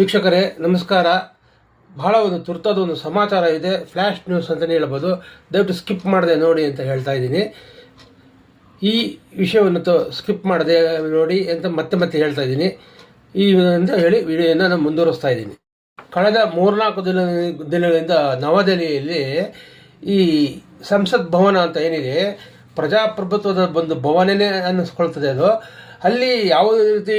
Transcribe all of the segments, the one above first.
ವೀಕ್ಷಕರೇ, ನಮಸ್ಕಾರ. ಬಹಳ ಒಂದು ತುರ್ತಾದ ಒಂದು ಸಮಾಚಾರ ಇದೆ. ಫ್ಲ್ಯಾಶ್ ನ್ಯೂಸ್ ಅಂತಲೇ ಹೇಳ್ಬೋದು. ದಯವಿಟ್ಟು ಸ್ಕಿಪ್ ಮಾಡದೆ ನೋಡಿ ಅಂತ ಹೇಳ್ತಾ ಇದ್ದೀನಿ. ಈ ವಿಷಯವನ್ನು ಸ್ಕಿಪ್ ಮಾಡದೆ ನೋಡಿ ಅಂತ ಮತ್ತೆ ಮತ್ತೆ ಹೇಳ್ತಾ ಇದ್ದೀನಿ. ಈ ಅಂತ ಹೇಳಿ ವಿಡಿಯೋನ ನಾನು ಮುಂದುವರಿಸ್ತಾ ಇದ್ದೀನಿ. ಕಳೆದ ಮೂರ್ನಾಲ್ಕು ದಿನ ದಿನಗಳಿಂದ ನವದೆಹಲಿಯಲ್ಲಿ ಈ ಸಂಸತ್ ಭವನ ಅಂತ ಏನಿದೆ, ಪ್ರಜಾಪ್ರಭುತ್ವದ ಒಂದು ಭವನನೇ ಅನ್ನಿಸ್ಕೊಳ್ತದೆ ಅದು. ಅಲ್ಲಿ ಯಾವುದೇ ರೀತಿ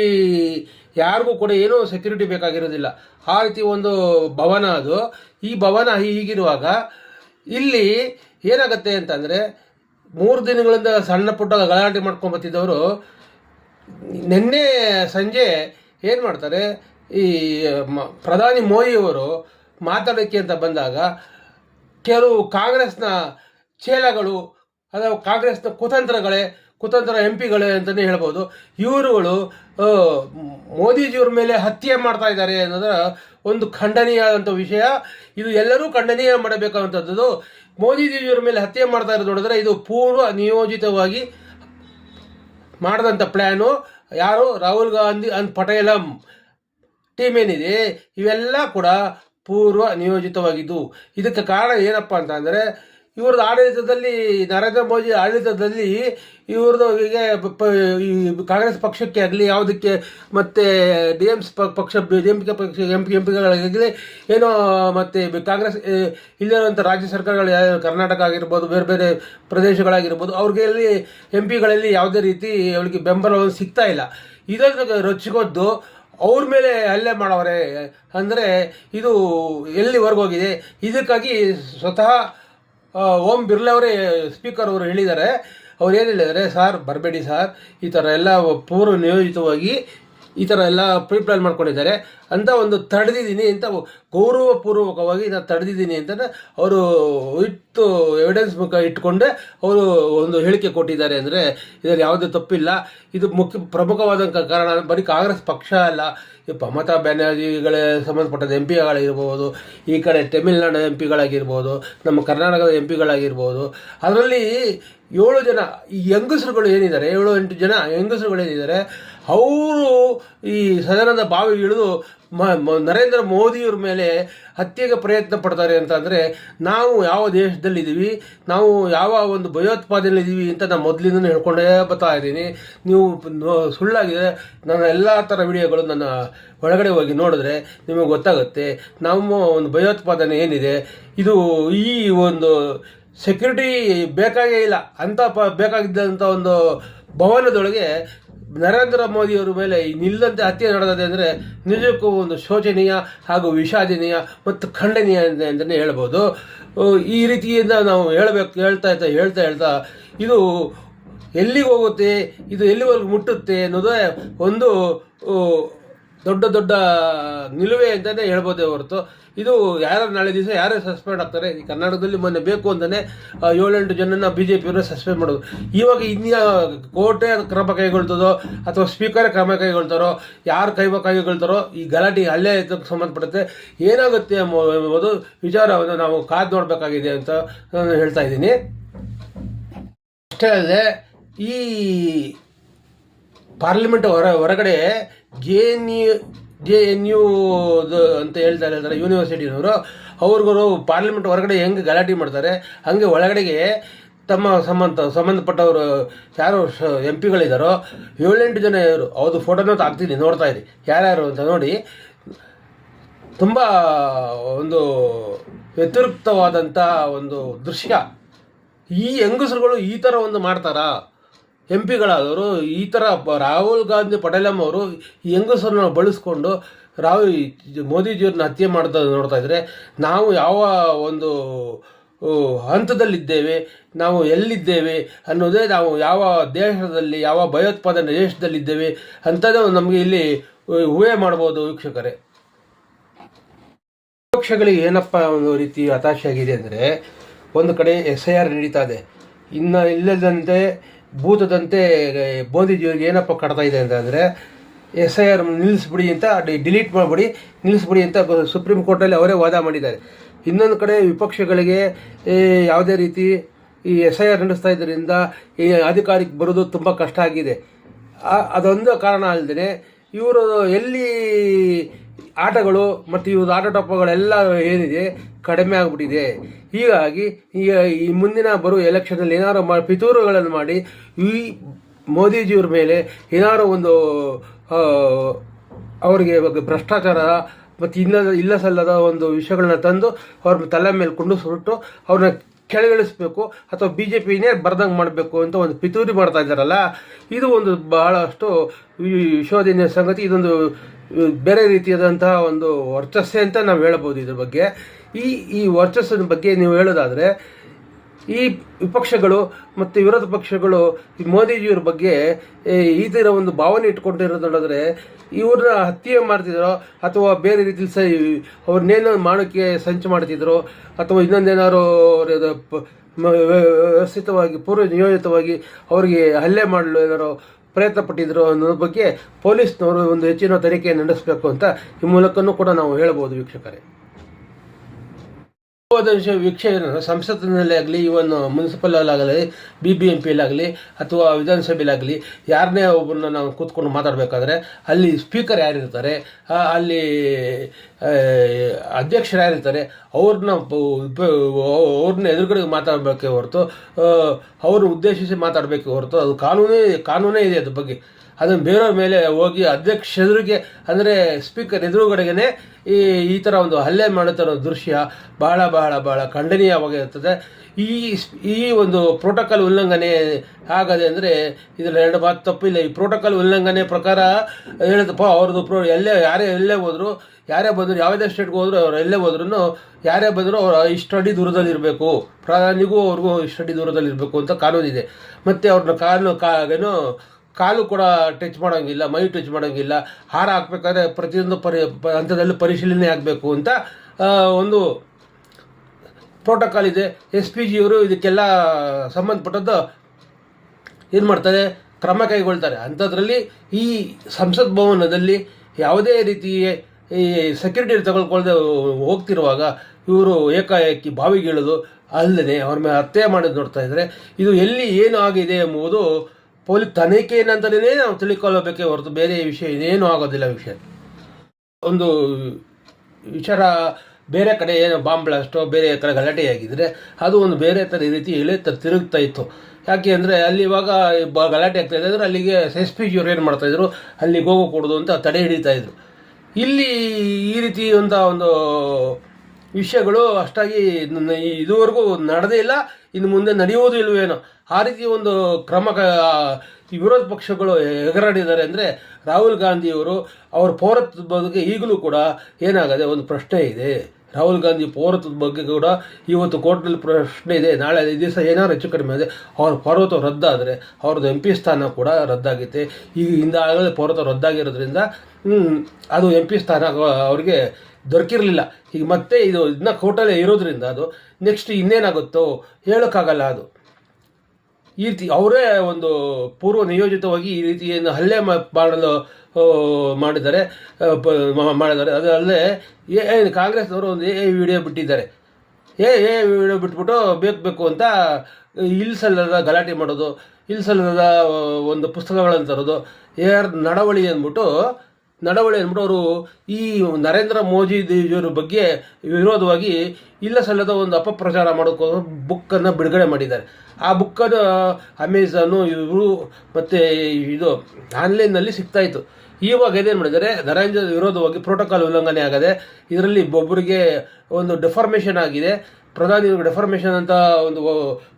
ಯಾರಿಗೂ ಕೂಡ ಏನೂ ಸೆಕ್ಯೂರಿಟಿ ಬೇಕಾಗಿರೋದಿಲ್ಲ ಆ ರೀತಿ ಒಂದು ಭವನ ಅದು. ಈ ಭವನ ಹೀಗಿರುವಾಗ ಇಲ್ಲಿ ಏನಾಗುತ್ತೆ ಅಂತಂದರೆ ಮೂರು ದಿನಗಳಿಂದ ಸಣ್ಣ ಪುಟ್ಟ ಗಲಾಟೆ ಮಾಡ್ಕೊಂಡು ಬರ್ತಿದ್ದವರು ನಿನ್ನೆ ಸಂಜೆ ಏನು ಮಾಡ್ತಾರೆ, ಈ ಪ್ರಧಾನಿ ಮೋದಿಯವರು ಮಾತಾಡೋಕ್ಕೆ ಅಂತ ಬಂದಾಗ ಕೆಲವು ಕಾಂಗ್ರೆಸ್ನ ಚೇಲಗಳು ಅಥವಾ ಕಾಂಗ್ರೆಸ್ನ ಕುತಂತ್ರಗಳೇ ಕುತಂತ್ರ ಎಂ ಪಿಗಳೇ ಅಂತಲೇ ಹೇಳ್ಬೋದು. ಇವರುಗಳು ಮೋದಿಜಿಯವ್ರ ಮೇಲೆ ಹತ್ಯೆ ಮಾಡ್ತಾ ಇದ್ದಾರೆ ಅನ್ನೋದರ ಒಂದು ಖಂಡನೀಯಾದಂಥ ವಿಷಯ. ಇದು ಎಲ್ಲರೂ ಖಂಡನೀಯ ಮಾಡಬೇಕಾದಂಥದ್ದು ಮೋದಿಜಿಯವ್ರ ಮೇಲೆ ಹತ್ಯೆ ಮಾಡ್ತಾ ಇರೋದು ನೋಡಿದ್ರೆ ಇದು ಪೂರ್ವ ನಿಯೋಜಿತವಾಗಿ ಮಾಡಿದಂಥ ಪ್ಲ್ಯಾನು ಯಾರು? ರಾಹುಲ್ ಗಾಂಧಿ ಅಂದ್ ಪಟೇಲಂ. ಟೀಮ್ ಏನಿದೆ? ಇವೆಲ್ಲ ಕೂಡ ಪೂರ್ವ ನಿಯೋಜಿತವಾಗಿದ್ದು. ಇದಕ್ಕೆ ಕಾರಣ ಏನಪ್ಪ ಅಂತ ಅಂದರೆ ಇವ್ರದ್ದು ಆಡಳಿತದಲ್ಲಿ, ನರೇಂದ್ರ ಮೋದಿ ಆಡಳಿತದಲ್ಲಿ ಇವ್ರದ್ದು ಹೀಗೆ ಪ- ಪ- ಈ ಕಾಂಗ್ರೆಸ್ ಪಕ್ಷಕ್ಕೆ ಆಗಲಿ, ಯಾವುದಕ್ಕೆ, ಮತ್ತು ಡಿ ಎಮ್ಸ್ ಪಕ್ಷ, ಡಿ ಎಂ ಕೆ ಪಕ್ಷ, ಎಂ ಪಿ, ಎಂ ಪಿಗಳಾಗಲಿ, ಏನೋ ಮತ್ತು ಕಾಂಗ್ರೆಸ್ ಇಲ್ಲಿರುವಂಥ ರಾಜ್ಯ ಸರ್ಕಾರಗಳು ಕರ್ನಾಟಕ ಆಗಿರ್ಬೋದು, ಬೇರೆ ಬೇರೆ ಪ್ರದೇಶಗಳಾಗಿರ್ಬೋದು, ಅವ್ರಿಗೆ ಇಲ್ಲಿ ಎಂ ಪಿಗಳಲ್ಲಿ ಯಾವುದೇ ರೀತಿ ಅವಳಿಗೆ ಬೆಂಬಲ ಸಿಗ್ತಾ ಇಲ್ಲ. ಇದನ್ನು ರೊಚ್ಚಿಗೊದ್ದು ಅವ್ರ ಮೇಲೆ ಹಲ್ಲೆ ಮಾಡವ್ರೆ ಅಂದರೆ ಇದು ಎಲ್ಲಿವರೆಗೋಗಿದೆ ಇದಕ್ಕಾಗಿ ಸ್ವತಃ ಓಂ ಬಿರ್ಲೆ ಅವರೇ ಸ್ಪೀಕರ್ ಅವರು ಹೇಳಿದ್ದಾರೆ. ಅವ್ರು ಏನು ಹೇಳಿದ್ದಾರೆ? ಸರ್, ಬರಬೇಡಿ ಸರ್. ಈ ಥರ ಎಲ್ಲ ಪೂರ್ವ ನಿಯೋಜಿತವಾಗಿ ಈ ಥರ ಎಲ್ಲ ಪ್ರೀ ಮಾಡ್ಕೊಂಡಿದ್ದಾರೆ. ಅಂತ ಒಂದು ತಡೆದಿದ್ದೀನಿ ಅಂತ ಗೌರವಪೂರ್ವಕವಾಗಿ ನಾನು ತಡೆದಿದ್ದೀನಿ ಅಂತ ಅವರು ಇಟ್ಟು ಎವಿಡೆನ್ಸ್ ಮುಖ ಇಟ್ಕೊಂಡೆ ಅವರು ಒಂದು ಹೇಳಿಕೆ ಕೊಟ್ಟಿದ್ದಾರೆ ಅಂದರೆ ಇದರಲ್ಲಿ ಯಾವುದೇ ತಪ್ಪಿಲ್ಲ. ಇದು ಮುಖ್ಯ ಪ್ರಮುಖವಾದಂಥ ಕಾರಣ. ಬರೀ ಕಾಂಗ್ರೆಸ್ ಪಕ್ಷ ಅಲ್ಲ, ಈ ಮಮತಾ ಬ್ಯಾನರ್ಜಿಗಳೇ ಸಂಬಂಧಪಟ್ಟದ ಎಂ ಪಿಗಳಾಗಿರ್ಬೋದು ಈ ಕಡೆ ತಮಿಳುನಾಡು ಎಂ ಪಿಗಳಾಗಿರ್ಬೋದು ನಮ್ಮ ಕರ್ನಾಟಕದ ಎಂ ಪಿಗಳಾಗಿರ್ಬೋದು ಅದರಲ್ಲಿ ಏಳು ಜನ ಈ ಹೆಂಗಸರುಗಳು ಏನಿದ್ದಾರೆ, ಏಳು ಎಂಟು ಜನ ಹೆಂಗಸರುಗಳು ಏನಿದ್ದಾರೆ ಅವರು ಈ ಸದನದ ಬಾವಿ ಇಳಿದು ನರೇಂದ್ರ ಮೋದಿಯವ್ರ ಮೇಲೆ ಹತ್ಯೆಗೆ ಪ್ರಯತ್ನ ಪಡ್ತಾರೆ ಅಂತಂದರೆ ನಾವು ಯಾವ ದೇಶದಲ್ಲಿದ್ದೀವಿ, ನಾವು ಯಾವ ಒಂದು ಭಯೋತ್ಪಾದನೆಯಲ್ಲಿದ್ದೀವಿ ಅಂತ ನಾನು ಮೊದಲಿಂದ ಹೇಳ್ಕೊಂಡೇ ಬರ್ತಾ ಇದ್ದೀನಿ. ನೀವು ಸುಳ್ಳಾಗಿದೆ. ನನ್ನ ಎಲ್ಲ ಥರ ವಿಡಿಯೋಗಳು ನನ್ನ ಒಳಗಡೆ ಹೋಗಿ ನೋಡಿದ್ರೆ ನಿಮಗೆ ಗೊತ್ತಾಗುತ್ತೆ, ನಮ್ಮ ಒಂದು ಭಯೋತ್ಪಾದನೆ ಏನಿದೆ, ಇದು ಈ ಒಂದು ಸೆಕ್ಯೂರಿಟಿ ಬೇಕಾಗೇ ಇಲ್ಲ. ಅಂತ ಪ, ಬೇಕಾಗಿದ್ದಂಥ ಒಂದು ಭವನದೊಳಗೆ ನರೇಂದ್ರ ಮೋದಿಯವರ ಮೇಲೆ ನಿಲ್ಲದಂತೆ ಹತ್ಯೆ ನಡೆದಿದೆ ಅಂದರೆ ನಿಜಕ್ಕೂ ಒಂದು ಶೋಚನೀಯ ಹಾಗೂ ವಿಷಾದನೀಯ ಮತ್ತು ಖಂಡನೀಯ ಅಂತ ಅಂತಲೇ ಹೇಳ್ಬೋದು. ಈ ರೀತಿಯಿಂದ ನಾವು ಹೇಳಬೇಕು, ಹೇಳ್ತಾ ಇರ್ತಾ ಹೇಳ್ತಾ ಹೇಳ್ತಾ ಇದು ಎಲ್ಲಿಗೆ ಹೋಗುತ್ತೆ, ಇದು ಎಲ್ಲಿವರೆಗೂ ಮುಟ್ಟುತ್ತೆ ಅನ್ನೋದೇ ಒಂದು ದೊಡ್ಡ ದೊಡ್ಡ ನಿಲುವೆ ಅಂತಲೇ ಹೇಳ್ಬೋದೇ ಹೊರತು. ಇದು ಯಾರು ನಾಳೆ ದಿವಸ ಯಾರೇ ಸಸ್ಪೆಂಡ್ ಆಗ್ತಾರೆ? ಈ ಕರ್ನಾಟಕದಲ್ಲಿ ಮೊನ್ನೆ ಬೇಕು ಅಂತಲೇ ಏಳೆಂಟು ಜನನ ಬಿ ಜೆ ಪಿಯವರೇ ಸಸ್ಪೆಂಡ್ ಮಾಡೋದು. ಇವಾಗ ಇನ್ಯ ಕೋರ್ಟೇ ಕ್ರಮ ಕೈಗೊಳ್ತದೋ, ಅಥವಾ ಸ್ಪೀಕರೇ ಕ್ರಮ ಕೈಗೊಳ್ತಾರೋ, ಯಾರು ಕೈ ಕೈಗೊಳ್ತಾರೋ, ಈ ಗಲಾಟೆ ಹಲ್ಲೆ ಇದಕ್ಕೆ ಸಂಬಂಧಪಡುತ್ತೆ ಏನಾಗುತ್ತೆ ಎಂಬ- ಎಂಬುದು ವಿಚಾರವನ್ನು ನಾವು ಕಾದು ನೋಡಬೇಕಾಗಿದೆ ಅಂತ ನಾನು ಹೇಳ್ತಾ ಇದ್ದೀನಿ. ಅಷ್ಟೇ ಅಲ್ಲದೆ ಈ ಪಾರ್ಲಿಮೆಂಟ್ ಹೊರ, ಹೊರಗಡೆ J N U J N U ಅಂತ ಹೇಳ್ತಾ ಹೇಳ್ತಾರೆ ಯೂನಿವರ್ಸಿಟಿನವರು ಅವ್ರಿಗೂ ಪಾರ್ಲಿಮೆಂಟ್ ಹೊರಗಡೆ ಹೆಂಗೆ ಗಲಾಟೆ ಮಾಡ್ತಾರೆ, ಹಂಗೆ ಒಳಗಡೆಗೆ ತಮ್ಮ ಸಂಬಂಧ, ಸಂಬಂಧಪಟ್ಟವರು ಯಾರು ಎಂ ಪಿಗಳಿದ್ದಾರೋ ಏಳೆಂಟು ಜನ ಇವರು. ಅವ್ರದ್ದು ಫೋಟೋನ ತಾಕ್ತೀನಿ ನೋಡ್ತಾ ಇರಿ. ಯಾರ್ಯಾರು ಅಂತ ನೋಡಿ. ತುಂಬ ಒಂದು ವ್ಯತಿರಿಕ್ತವಾದಂಥ ಒಂದು ದೃಶ್ಯ. ಈ ಹೆಂಗಸರುಗಳು ಈ ಥರ ಒಂದು ಮಾಡ್ತಾರಾ? ಎಂ ಪಿಗಳಾದವರು ಈ ಥರ ರಾಹುಲ್ ಗಾಂಧಿ, ಪಟೇಲಮ್ಮ ಅವರು ಹೆಂಗಸರನ್ನ ಬಳಸ್ಕೊಂಡು ರಾಹುಲ್ ಮೋದಿಜಿಯವ್ರನ್ನ ಹತ್ಯೆ ಮಾಡ್ತಾ ನೋಡ್ತಾ ಇದ್ರೆ, ನಾವು ಯಾವ ಒಂದು ಹಂತದಲ್ಲಿದ್ದೇವೆ, ನಾವು ಎಲ್ಲಿದ್ದೇವೆ ಅನ್ನೋದೇ ನಾವು ಯಾವ ದೇಶದಲ್ಲಿ, ಯಾವ ಭಯೋತ್ಪಾದನೆ ದೇಶದಲ್ಲಿದ್ದೇವೆ ಅಂತಲೇ ನಮಗೆ ಇಲ್ಲಿ ಊಹೆ ಮಾಡ್ಬೋದು ವೀಕ್ಷಕರೇ. ಪಕ್ಷಗಳಿಗೆ ಏನಪ್ಪ ಒಂದು ರೀತಿ ಹತಾಶೆ ಆಗಿದೆ ಅಂದರೆ, ಒಂದು ಕಡೆ ಎಸ್ ಐ ಆರ್ ನಡೀತಾ ಇದೆ. ಇನ್ನು ಇಲ್ಲದಂತೆ ಭೂತದಂತೆ ಮೋದಿಜಿಯವ್ರಿಗೆ ಏನಪ್ಪ ಕಟ್ತಾ ಇದೆ ಅಂತಂದರೆ ಎಸ್ ಐ ಆರ್ ನಿಲ್ಲಿಸ್ಬಿಡಿ ಅಂತ ಡಿಲೀಟ್ ಮಾಡಿಬಿಡಿ, ನಿಲ್ಲಿಸ್ಬಿಡಿ ಅಂತ ಸುಪ್ರೀಂ ಕೋರ್ಟಲ್ಲಿ ಅವರೇ ವಾದ ಮಾಡಿದ್ದಾರೆ. ಇನ್ನೊಂದು ಕಡೆ ವಿಪಕ್ಷಗಳಿಗೆ ಯಾವುದೇ ರೀತಿ ಈ ಎಸ್ ಐ ಆರ್ ನಡೆಸ್ತಾ ಇದರಿಂದ, ಈ ಅಧಿಕಾರಕ್ಕೆ ಬರೋದು ತುಂಬ ಕಷ್ಟ ಆಗಿದೆ. ಅದೊಂದು ಕಾರಣ ಅಲ್ಲದೆ ಇವರು ಎಲ್ಲಿ ಆಟಗಳು ಮತ್ತು ಇವ್ರ ಆಟೋಟಪ್ಪಗಳೆಲ್ಲ ಏನಿದೆ, ಕಡಿಮೆ ಆಗಿಬಿಟ್ಟಿದೆ. ಹೀಗಾಗಿ ಈಗ ಈ ಮುಂದಿನ ಬರುವ ಎಲೆಕ್ಷನಲ್ಲಿ ಏನಾದ್ರು ಮಾ, ಪಿತೂರುಗಳನ್ನು ಮಾಡಿ, ಈ ಮೋದಿಜಿಯವ್ರ ಮೇಲೆ ಏನಾದ್ರು ಒಂದು ಅವರಿಗೆ ಭ್ರಷ್ಟಾಚಾರ ಮತ್ತು ಇಲ್ಲ ಇಲ್ಲ ಸಲ್ಲದ ಒಂದು ವಿಷಯಗಳನ್ನ ತಂದು ಅವ್ರ ತಲೆ ಮೇಲೆ ಕುಂಡಿಸ್ಬಿಟ್ಟು ಅವ್ರನ್ನ ಕೆಳಗಿಳಿಸ್ಬೇಕು ಅಥವಾ ಬಿ ಜೆ ಪಿನೇ ಬರ್ದಂಗೆ ಮಾಡಬೇಕು ಅಂತ ಒಂದು ಪಿತೂರಿ ಮಾಡ್ತಾ ಇದ್ದಾರಲ್ಲ, ಇದು ಒಂದು ಬಹಳಷ್ಟು ವಿಷೋದನೀಯ ಸಂಗತಿ, ಇದೊಂದು ಬೇರೆ ರೀತಿಯಾದಂತಹ ಒಂದು ವರ್ಚಸ್ಸೆ ಅಂತ ನಾವು ಹೇಳ್ಬೋದು ಇದ್ರ ಬಗ್ಗೆ. ಈ ಈ ವರ್ಚಸ್ಸಿನ ಬಗ್ಗೆ ನೀವು ಹೇಳೋದಾದರೆ, ಈ ವಿಪಕ್ಷಗಳು ಮತ್ತು ವಿರೋಧ ಪಕ್ಷಗಳು, ಈ ಮೋದಿಜಿಯವ್ರ ಬಗ್ಗೆ ಈ ಥರ ಒಂದು ಭಾವನೆ ಇಟ್ಕೊಂಡಿರೋದು ನೋಡಿದ್ರೆ ಇವ್ರನ್ನ ಹತ್ಯೆ ಮಾಡ್ತಿದ್ರೋ, ಅಥವಾ ಬೇರೆ ರೀತಿಲಿ ಸಹ ಅವ್ರನ್ನೇನೋ ಮಾಡೋಕ್ಕೆ ಸಂಚು ಮಾಡ್ತಿದ್ರು, ಅಥವಾ ಇನ್ನೊಂದೇನಾದ್ರು ವ್ಯವಸ್ಥಿತವಾಗಿ ಪೂರ್ವ ನಿಯೋಜಿತವಾಗಿ ಅವರಿಗೆ ಹಲ್ಲೆ ಮಾಡಲು ಏನಾರು ಪ್ರಯತ್ನ ಪಟ್ಟಿದ್ರು ಅನ್ನೋದ್ರ ಬಗ್ಗೆ ಪೊಲೀಸ್ನವರು ಒಂದು ಹೆಚ್ಚಿನ ತನಿಖೆ ನಡೆಸಬೇಕು ಅಂತ ಈ ಮೂಲಕನೂ ಕೂಡ ನಾವು ಹೇಳ್ಬೋದು ವೀಕ್ಷಕರೇ. ವಿಷಯ ಏನಂದ್ರೆ ಸಂಸತ್ತಿನಲ್ಲಿ ಆಗಲಿ ಇವನ್ ಮುನ್ಸಿಪಲ್ ಆಗಲಿ ಬಿ ಬಿ ಎಂ ಪಿಲಾಗಲಿ ಅಥವಾ ವಿಧಾನಸಭೆಲಾಗಲಿ ಯಾರನ್ನೇ ಒಬ್ಬರನ್ನ ನಾವು ಕೂತ್ಕೊಂಡು ಮಾತಾಡಬೇಕಾದ್ರೆ ಅಲ್ಲಿ ಸ್ಪೀಕರ್ ಯಾರಿರ್ತಾರೆ ಅಲ್ಲಿ ಅಧ್ಯಕ್ಷರು ಯಾರಿರ್ತಾರೆ, ಅವ್ರನ್ನ ಅವ್ರನ್ನ ಎದುರುಗಡೆ ಮಾತಾಡಬೇಕೆ ಹೊರತು ಅವರು ಉದ್ದೇಶಿಸಿ ಮಾತಾಡಬೇಕೇ ಹೊರತು, ಅದು ಕಾನೂನೇ ಕಾನೂನೇ ಇದೆ ಅದ್ರ ಬಗ್ಗೆ. ಅದನ್ನು ಬೇರೆಯವ್ರ ಮೇಲೆ ಹೋಗಿ ಅಧ್ಯಕ್ಷ ಎದುರಿಗೆ, ಅಂದರೆ ಸ್ಪೀಕರ್ ಎದುರುಗಡೆಗೆ ಈ ಈ ಥರ ಒಂದು ಹಲ್ಲೆ ಮಾಡುತ್ತಿರೋ ದೃಶ್ಯ ಬಹಳ ಬಹಳ ಬಹಳ ಖಂಡನೀಯವಾಗಿರುತ್ತದೆ. ಈ ಈ ಒಂದು ಪ್ರೋಟೋಕಾಲ್ ಉಲ್ಲಂಘನೆ ಆಗದೆ ಅಂದರೆ ಇದರಲ್ಲಿ ಎರಡು ಮಾತು ತಪ್ಪಿಲ್ಲ. ಈ ಪ್ರೋಟೋಕಾಲ್ ಉಲ್ಲಂಘನೆ ಪ್ರಕಾರ ಹೇಳಿದಪ್ಪ, ಅವ್ರದ್ದು ಪ್ರೋ ಎಲ್ಲೇ, ಯಾರೇ, ಎಲ್ಲೇ ಹೋದ್ರು, ಯಾರೇ ಬಂದರು, ಯಾವುದೇ ಸ್ಟೇಟ್ಗೆ ಹೋದ್ರು, ಅವ್ರು ಎಲ್ಲೇ ಹೋದ್ರೂ ಯಾರೇ ಬಂದರೂ ಅವ್ರು ಇಷ್ಟು ಅಡಿ ದೂರದಲ್ಲಿ ಇರಬೇಕು ಪ್ರಧಾನಿಗೂ ಅವ್ರಿಗೂ ಇಷ್ಟು ಅಡಿ ದೂರದಲ್ಲಿ ಇರಬೇಕು ಅಂತ ಕಾನೂನಿದೆ. ಮತ್ತು ಅವ್ರನ್ನ ಕಾನೂನು ಕಾ ಕಾಲು ಕೂಡ ಟಚ್ ಮಾಡೋಂಗಿಲ್ಲ, ಮೈ ಟಚ್ ಮಾಡೋಂಗಿಲ್ಲ. ಹಾರ ಹಾಕ್ಬೇಕಾದ್ರೆ ಪ್ರತಿಯೊಂದು ಪರಿ ಹಂತದಲ್ಲೂ ಪರಿಶೀಲನೆ ಆಗಬೇಕು ಅಂತ ಒಂದು ಪ್ರೋಟೋಕಾಲ್ ಇದೆ. ಎಸ್ ಪಿ ಜಿಯವರು ಇದಕ್ಕೆಲ್ಲ ಸಂಬಂಧಪಟ್ಟದ್ದು ಏನು ಮಾಡ್ತಾರೆ? ಕ್ರಮ ಕೈಗೊಳ್ತಾರೆ. ಅಂಥದ್ರಲ್ಲಿ ಈ ಸಂಸತ್ ಭವನದಲ್ಲಿ ಯಾವುದೇ ರೀತಿ ಈ ಸೆಕ್ಯೂರಿಟಿ ತಗೊಳ್ಕೊಳ್ದೆ ಹೋಗ್ತಿರುವಾಗ ಇವರು ಏಕಾಏಕಿ ಬಾವಿಗಿಳಿದು ಅಲ್ಲದೆ ಅವ್ರ ಮೇಲೆ ಹತ್ಯೆ ಮಾಡೋದು ನೋಡ್ತಾ ಇದ್ದಾರೆ ಇದು ಎಲ್ಲಿ ಏನು ಆಗಿದೆ ಎಂಬುದು ಪೊಲೀಸ್ ತನಿಖೆ ಏನಂತಲೇ ನಾವು ತಿಳ್ಕೊಳ್ಳಬೇಕೇ ಹೊರತು ಬೇರೆ ವಿಷಯ ಇನ್ನೇನು ಆಗೋದಿಲ್ಲ ವಿಷಯ ಒಂದು ವಿಚಾರ ಬೇರೆ ಕಡೆ ಏನೋ ಬಾಂಬ್ ಬ್ಲಾಸ್ಟೋ ಬೇರೆ ಕಡೆ ಗಲಾಟೆ ಆಗಿದ್ರೆ ಅದು ಒಂದು ಬೇರೆ ಥರ ರೀತಿ ಇಳೆ ತ- ತಿರುಗ್ತಾ ಇತ್ತು. ಯಾಕೆ ಅಂದರೆ ಅಲ್ಲಿ ಇವಾಗ ಬ ಗಲಾಟೆ ಆಗ್ತಾ ಅಲ್ಲಿಗೆ ಎಸ್ ಪಿ ಜಿಯವ್ರು ಏನು ಮಾಡ್ತಾಯಿದ್ರು ಅಲ್ಲಿಗೆ ಹೋಗಕೂಡದು ಅಂತ ತಡೆ ಹಿಡಿತಾ ಇದ್ರು. ಇಲ್ಲಿ ಈ ರೀತಿ ಅಂತ ಒಂದು ವಿಷಯಗಳು ಅಷ್ಟಾಗಿ ಇದುವರೆಗೂ ನಡೆದೇ ಇಲ್ಲ. ಇನ್ನು ಮುಂದೆ ನಡೆಯುವುದು ಇಲ್ವೇನೋ. ಆ ರೀತಿ ಒಂದು ಕ್ರಮ ವಿರೋಧ ಪಕ್ಷಗಳು ಎಗರಾಡಿದ್ದಾರೆ ಅಂದರೆ ರಾಹುಲ್ ಗಾಂಧಿಯವರು ಅವ್ರ ಪೌರತ್ವದ ಬಗ್ಗೆ ಈಗಲೂ ಕೂಡ ಏನಾಗದೆ ಒಂದು ಪ್ರಶ್ನೆ ಇದೆ. ರಾಹುಲ್ ಗಾಂಧಿ ಪೌರತ್ವದ ಬಗ್ಗೆ ಕೂಡ ಇವತ್ತು ಕೋರ್ಟ್ನಲ್ಲಿ ಪ್ರಶ್ನೆ ಇದೆ. ನಾಳೆ ಈ ದಿವಸ ಏನಾದ್ರು ಹೆಚ್ಚು ಕಡಿಮೆ ಇದೆ ಅವ್ರ ಪೌರತ್ವ ರದ್ದಾದರೆ ಅವ್ರದ್ದು ಎಂ ಪಿ ಸ್ಥಾನ ಕೂಡ ರದ್ದಾಗುತ್ತೆ. ಈಗ ಹಿಂದಾಗಲೇ ಪೌರತ್ವ ರದ್ದಾಗಿರೋದ್ರಿಂದ ಅದು ಎಂ ಪಿ ಸ್ಥಾನ ಅವ್ರಿಗೆ ದೊರಕಿರಲಿಲ್ಲ. ಈಗ ಮತ್ತೆ ಇದು ಇದನ್ನ ಕೋರ್ಟಲ್ಲೇ ಇರೋದ್ರಿಂದ ಅದು ನೆಕ್ಸ್ಟ್ ಇನ್ನೇನಾಗುತ್ತೋ ಹೇಳೋಕ್ಕಾಗಲ್ಲ ಅದು. ಈ ರೀತಿ ಅವರೇ ಒಂದು ಪೂರ್ವ ನಿಯೋಜಿತವಾಗಿ ಈ ರೀತಿಯನ್ನು ಹಲ್ಲೆ ಮಾಡಲು ಮಾಡಿದ್ದಾರೆ. ಮಾಡಿದ್ದಾರೆ. ಅದಲ್ಲದೆ ಏ ಕಾಂಗ್ರೆಸ್ನವರು ಒಂದು ಎ ವಿಡಿಯೋ ಬಿಟ್ಟಿದ್ದಾರೆ. ಏ ಏ ವಿಡಿಯೋ ಬಿಟ್ಬಿಟ್ಟು ಬೇಕು ಬೇಕು ಅಂತ ಇಲ್ಸಲ್ಲದ ಗಲಾಟೆ ಮಾಡೋದು ಇಲ್ಸಲ್ಲದ ಒಂದು ಪುಸ್ತಕಗಳನ್ನು ತರೋದು ಏರ್ ನಡವಳಿ ಅಂದ್ಬಿಟ್ಟು ನಡವಳಿ ಅಂದ್ಬಿಟ್ಟು ಅವರು ಈ ನರೇಂದ್ರ ಮೋದಿ ಇವರ ಬಗ್ಗೆ ವಿರೋಧವಾಗಿ ಇಲ್ಲ ಸಲ್ಲದ ಒಂದು ಅಪಪ್ರಚಾರ ಮಾಡೋಕ್ಕೋ ಬುಕ್ಕನ್ನು ಬಿಡುಗಡೆ ಮಾಡಿದ್ದಾರೆ. ಆ ಬುಕ್ಕದ ಅಮೆಝಾನು ಇವರು ಮತ್ತು ಇದು ಆನ್ಲೈನ್ನಲ್ಲಿ ಸಿಗ್ತಾ ಇತ್ತು ಇವಾಗ ಇದೇನು ಮಾಡಿದ್ದಾರೆ? ನರೇಂದ್ರ ವಿರೋಧವಾಗಿ ಪ್ರೋಟೋಕಾಲ್ ಉಲ್ಲಂಘನೆ ಆಗದೆ, ಇದರಲ್ಲಿ ಒಬ್ಬರಿಗೆ ಒಂದು ಡೆಫಾರ್ಮೇಷನ್ ಆಗಿದೆ. ಪ್ರಧಾನಿ ಡೆಫಾರ್ಮೇಷನ್ ಅಂತ ಒಂದು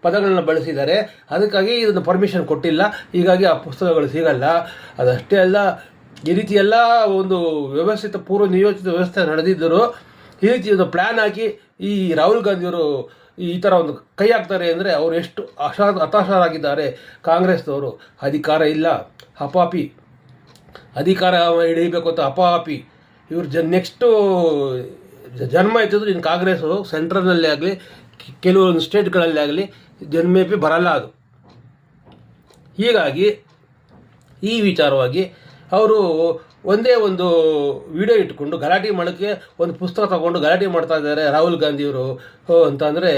ಪದಗಳನ್ನ ಬಳಸಿದ್ದಾರೆ. ಅದಕ್ಕಾಗಿ ಇದನ್ನು ಪರ್ಮಿಷನ್ ಕೊಟ್ಟಿಲ್ಲ. ಹೀಗಾಗಿ ಆ ಪುಸ್ತಕಗಳು ಸಿಗಲ್ಲ. ಅದಷ್ಟೇ ಅಲ್ಲ, ಈ ರೀತಿ ಎಲ್ಲ ಒಂದು ವ್ಯವಸ್ಥಿತ, ಪೂರ್ವ ನಿಯೋಜಿತ ವ್ಯವಸ್ಥೆ ನಡೆದಿದ್ದರು ಈ ರೀತಿ ಒಂದು ಪ್ಲ್ಯಾನ್ ಹಾಕಿ ಈ ರಾಹುಲ್ ಗಾಂಧಿಯವರು ಈ ಥರ ಒಂದು ಕೈ ಹಾಕ್ತಾರೆ ಅಂದರೆ ಅವರು ಎಷ್ಟು ಅಶಾ, ಹತಾಶರಾಗಿದ್ದಾರೆ ಕಾಂಗ್ರೆಸ್ನವರು. ಅಧಿಕಾರ ಇಲ್ಲ. ಅಪಾಪಿ ಅಧಿಕಾರ ಹಿಡಿಬೇಕು ಅಂತ ಅಪಾಪಿ ಇವ್ರು ಜನ್ ನೆಕ್ಸ್ಟು ಜನ್ಮ ಎತ್ತಿದ್ರು ಇನ್ನು ಕಾಂಗ್ರೆಸ್ಸು ಸೆಂಟ್ರಲ್ನಲ್ಲಿ ಆಗಲಿ ಕೆಲವೊಂದು ಸ್ಟೇಟ್ಗಳಲ್ಲಿ ಆಗಲಿ ಜನ್ಮೇಪಿ ಬರಲ್ಲ ಅದು. ಹೀಗಾಗಿ ಈ ವಿಚಾರವಾಗಿ ಅವರು ಒಂದೇ ಒಂದು ವಿಡಿಯೋ ಇಟ್ಕೊಂಡು ಗಲಾಟೆ ಮಾಡೋಕ್ಕೆ ಒಂದು ಪುಸ್ತಕ ತಗೊಂಡು ಗಲಾಟೆ ಮಾಡ್ತಾ ಇದ್ದಾರೆ ರಾಹುಲ್ ಗಾಂಧಿಯವರು ಅಂತಂದರೆ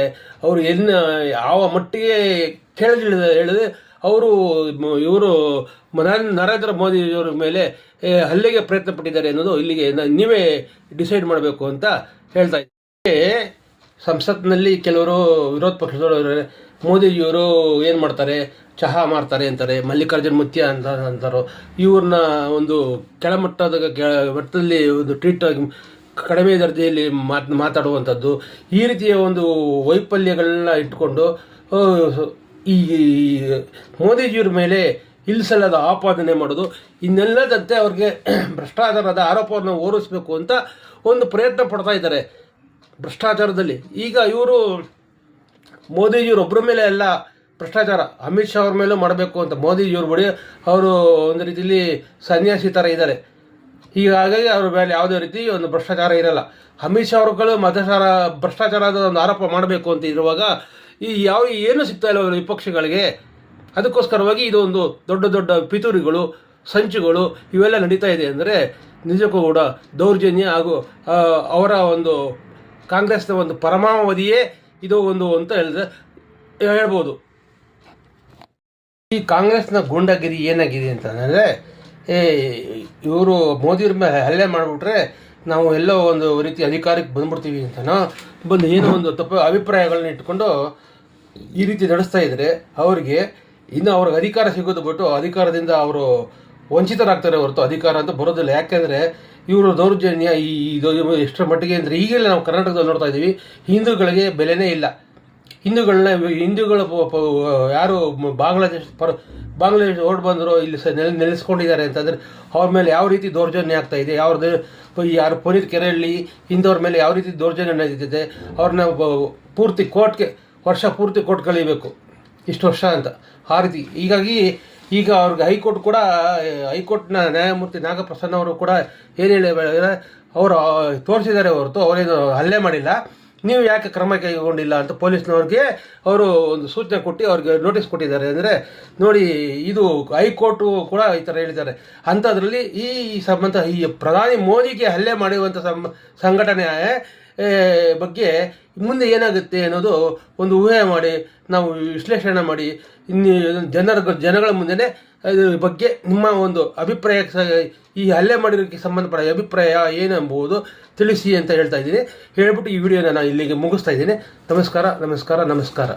ಅವರು ಎನ್ನ ಯಾವ ಮಟ್ಟಿಗೆ ಕೇಳಿದ ಹೇಳಿದ್ರೆ ಅವರು ಇವರು ನರೇಂದ್ರ ಮೋದಿಯವರ ಮೇಲೆ ಹಲ್ಲೆಗೆ ಪ್ರಯತ್ನ ಪಟ್ಟಿದ್ದಾರೆ ಅನ್ನೋದು ಇಲ್ಲಿಗೆ ನೀವೇ ಡಿಸೈಡ್ ಮಾಡಬೇಕು ಅಂತ ಹೇಳ್ತಾ ಇದ್ದೆ ಸಂಸತ್ನಲ್ಲಿ ಕೆಲವರು ವಿರೋಧ ಪಕ್ಷದವರು. ಮೋದಿಜಿಯವರು ಏನು ಮಾಡ್ತಾರೆ? ಚಹಾ ಮಾಡ್ತಾರೆ ಅಂತಾರೆ, ಮಲ್ಲಿಕಾರ್ಜುನ್ ಮುತ್ಯ ಅಂತ ಅಂತಾರೋ. ಇವ್ರನ್ನ ಒಂದು ಕೆಳಮಟ್ಟದ ಮಟ್ಟದಲ್ಲಿ ಒಂದು ಟ್ರೀಟ್ ಆಗಿ ಕಡಿಮೆ ದರ್ಜೆಯಲ್ಲಿ ಮಾತ್, ಮಾತಾಡುವಂಥದ್ದು. ಈ ರೀತಿಯ ಒಂದು ವೈಫಲ್ಯಗಳನ್ನ ಇಟ್ಕೊಂಡು ಈ, ಮೋದಿಜಿಯವ್ರ ಮೇಲೆ ಇಲ್ಸಲ್ಲದ ಆಪಾದನೆ ಮಾಡೋದು, ಇನ್ನೆಲ್ಲದಂತೆ ಅವ್ರಿಗೆ ಭ್ರಷ್ಟಾಚಾರದ ಆರೋಪವನ್ನು ಓರಿಸಬೇಕು ಅಂತ ಒಂದು ಪ್ರಯತ್ನ ಪಡ್ತಾ ಇದ್ದಾರೆ ಭ್ರಷ್ಟಾಚಾರದಲ್ಲಿ. ಈಗ ಇವರು ಮೋದಿಜಿಯವ್ರ ಒಬ್ಬರ ಮೇಲೆ ಎಲ್ಲ ಭ್ರಷ್ಟಾಚಾರ ಅಮಿತ್ ಶಾ ಅವ್ರ ಮೇಲೂ ಮಾಡಬೇಕು ಅಂತ ಮೋದಿಜಿಯವ್ರ ಬಿಡಿ ಅವರು ಒಂದು ರೀತಿಯಲ್ಲಿ ಸನ್ಯಾಸಿ ಥರ ಇದ್ದಾರೆ. ಹೀಗಾಗಿ ಅವ್ರ ಮೇಲೆ ಯಾವುದೇ ರೀತಿ ಒಂದು ಭ್ರಷ್ಟಾಚಾರ ಇರಲ್ಲ. ಅಮಿತ್ ಶಾ ಅವರುಗಳು ಮತಚಾರ ಭ್ರಷ್ಟಾಚಾರದ ಒಂದು ಆರೋಪ ಮಾಡಬೇಕು ಅಂತ ಇರುವಾಗ ಈ ಯಾವ ಏನು ಸಿಗ್ತಾ ಇಲ್ಲ ಅವರು ವಿಪಕ್ಷಗಳಿಗೆ, ಅದಕ್ಕೋಸ್ಕರವಾಗಿ ಇದು ಒಂದು ದೊಡ್ಡ ದೊಡ್ಡ ಪಿತೂರಿಗಳು, ಸಂಚುಗಳು ಇವೆಲ್ಲ ನಡೀತಾ ಇದೆ ಅಂದರೆ ನಿಜಕ್ಕೂ ಕೂಡ ದೌರ್ಜನ್ಯ ಹಾಗೂ ಅವರ ಒಂದು ಕಾಂಗ್ರೆಸ್ನ ಒಂದು ಪರಮಾವಧಿಯೇ ಇದು ಒಂದು ಅಂತ ಹೇಳಿದ್ರೆ, ಹೇಳ್ಬೋದು. ಈ ಕಾಂಗ್ರೆಸ್ನ ಗೂಂಡಗಿರಿ ಏನಾಗಿದೆ ಅಂತಂದರೆ ಏ, ಇವರು ಮೋದಿಯವ್ರ ಮೇಲೆ ಹಲ್ಲೆ ಮಾಡಿಬಿಟ್ರೆ ನಾವು ಎಲ್ಲೋ ಒಂದು ರೀತಿ ಅಧಿಕಾರಕ್ಕೆ ಬಂದ್ಬಿಡ್ತೀವಿ ಅಂತನೋ, ಬಂದು ಏನೋ ಒಂದು ತಪ್ಪು ಅಭಿಪ್ರಾಯಗಳನ್ನ ಇಟ್ಕೊಂಡು ಈ ರೀತಿ ನಡೆಸ್ತಾ ಇದ್ದರೆ ಅವರಿಗೆ ಇನ್ನು ಅವ್ರಿಗೆ ಅಧಿಕಾರ ಸಿಗೋದು ಬಿಟ್ಟು ಅಧಿಕಾರದಿಂದ ಅವರು ವಂಚಿತರಾಗ್ತಾರೆ ಹೊರತು ಅಧಿಕಾರ ಅಂತ ಬರೋದಿಲ್ಲ. ಯಾಕೆಂದರೆ ಇವರು ದೌರ್ಜನ್ಯ ಈ ಎಷ್ಟರ ಮಟ್ಟಿಗೆ ಅಂದರೆ ಈಗಲೇ ನಾವು ಕರ್ನಾಟಕದಲ್ಲಿ ನೋಡ್ತಾ ಇದ್ದೀವಿ, ಹಿಂದೂಗಳಿಗೆ ಬೆಲೆನೇ ಇಲ್ಲ. ಹಿಂದೂಗಳನ್ನ ಹಿಂದೂಗಳು ಯಾರು ಬಾಂಗ್ಲಾದೇಶ ಪರ, ಬಾಂಗ್ಲಾದೇಶ ಹೊರಟು ಬಂದರು ಇಲ್ಲಿ ಸ ನೆಲೆ, ನೆಲೆಸ್ಕೊಂಡಿದ್ದಾರೆ ಅಂತಂದರೆ ಅವ್ರ ಮೇಲೆ ಯಾವ ರೀತಿ ದೌರ್ಜನ್ಯ ಆಗ್ತಾ ಇದೆ ಯಾರು ಪುನೀತ್ ಕೆರೆಹಳ್ಳಿ ಇಂಥವ್ರ ಮೇಲೆ ಯಾವ ರೀತಿ ದೌರ್ಜನ್ಯ ನಡೀತಿದೆ, ಅವ್ರನ್ನ ಪೂರ್ತಿ ಕೋರ್ಟ್ಗೆ, ವರ್ಷ ಪೂರ್ತಿ ಕೋರ್ಟ್ ಕಳಿಬೇಕು. ಇಷ್ಟು ವರ್ಷ ಅಂತ. ಆ ಹೀಗಾಗಿ ಈಗ ಅವ್ರಿಗೆ ಹೈಕೋರ್ಟ್ ಕೂಡ ಹೈಕೋರ್ಟ್ನ ನ್ಯಾಯಮೂರ್ತಿ ನಾಗಪ್ರಸನ್ನ ಅವರು ಕೂಡ ಏನು ಹೇಳಿ ಅವರು ತೋರಿಸಿದ್ದಾರೆ ಹೊರತು ಅವರೇನು ಹಲ್ಲೆ ಮಾಡಿಲ್ಲ. ನೀವು ಯಾಕೆ ಕ್ರಮ ಕೈಗೊಂಡಿಲ್ಲ ಅಂತ ಪೊಲೀಸ್ನವ್ರಿಗೆ ಅವರು ಒಂದು ಸೂಚನೆ ಕೊಟ್ಟು ಅವ್ರಿಗೆ ನೋಟಿಸ್ ಕೊಟ್ಟಿದ್ದಾರೆ ಅಂದರೆ, ನೋಡಿ, ಇದು ಹೈಕೋರ್ಟು ಕೂಡ ಈ ಥರ ಹೇಳಿದ್ದಾರೆ. ಅಂಥದ್ರಲ್ಲಿ ಈ ಸಂಬಂಧ ಈ ಪ್ರಧಾನಿ ಮೋದಿಗೆ ಹಲ್ಲೆ ಮಾಡಿರುವಂಥ ಸಂಘಟನೆ ಬಗ್ಗೆ ಮುಂದೆ ಏನಾಗುತ್ತೆ ಅನ್ನೋದು ಒಂದು ಊಹೆ ಮಾಡಿ, ನಾವು ವಿಶ್ಲೇಷಣೆ ಮಾಡಿ, ಇನ್ನು ಜನರ ಜನಗಳ ಮುಂದೆನೇ ಬಗ್ಗೆ ನಿಮ್ಮ ಒಂದು ಅಭಿಪ್ರಾಯ ಈ ಹಲ್ಲೆ ಮಾಡಿರೋಕ್ಕೆ ಸಂಬಂಧಪಟ್ಟ ಅಭಿಪ್ರಾಯ ಏನು ಎಂಬುದು ತಿಳಿಸಿ ಅಂತ ಹೇಳ್ತಾ ಇದ್ದೀನಿ. ಹೇಳ್ಬಿಟ್ಟು ಈ ವಿಡಿಯೋನ ನಾನು ಇಲ್ಲಿಗೆ ಮುಗಿಸ್ತಾ ಇದ್ದೀನಿ. ನಮಸ್ಕಾರ ನಮಸ್ಕಾರ ನಮಸ್ಕಾರ.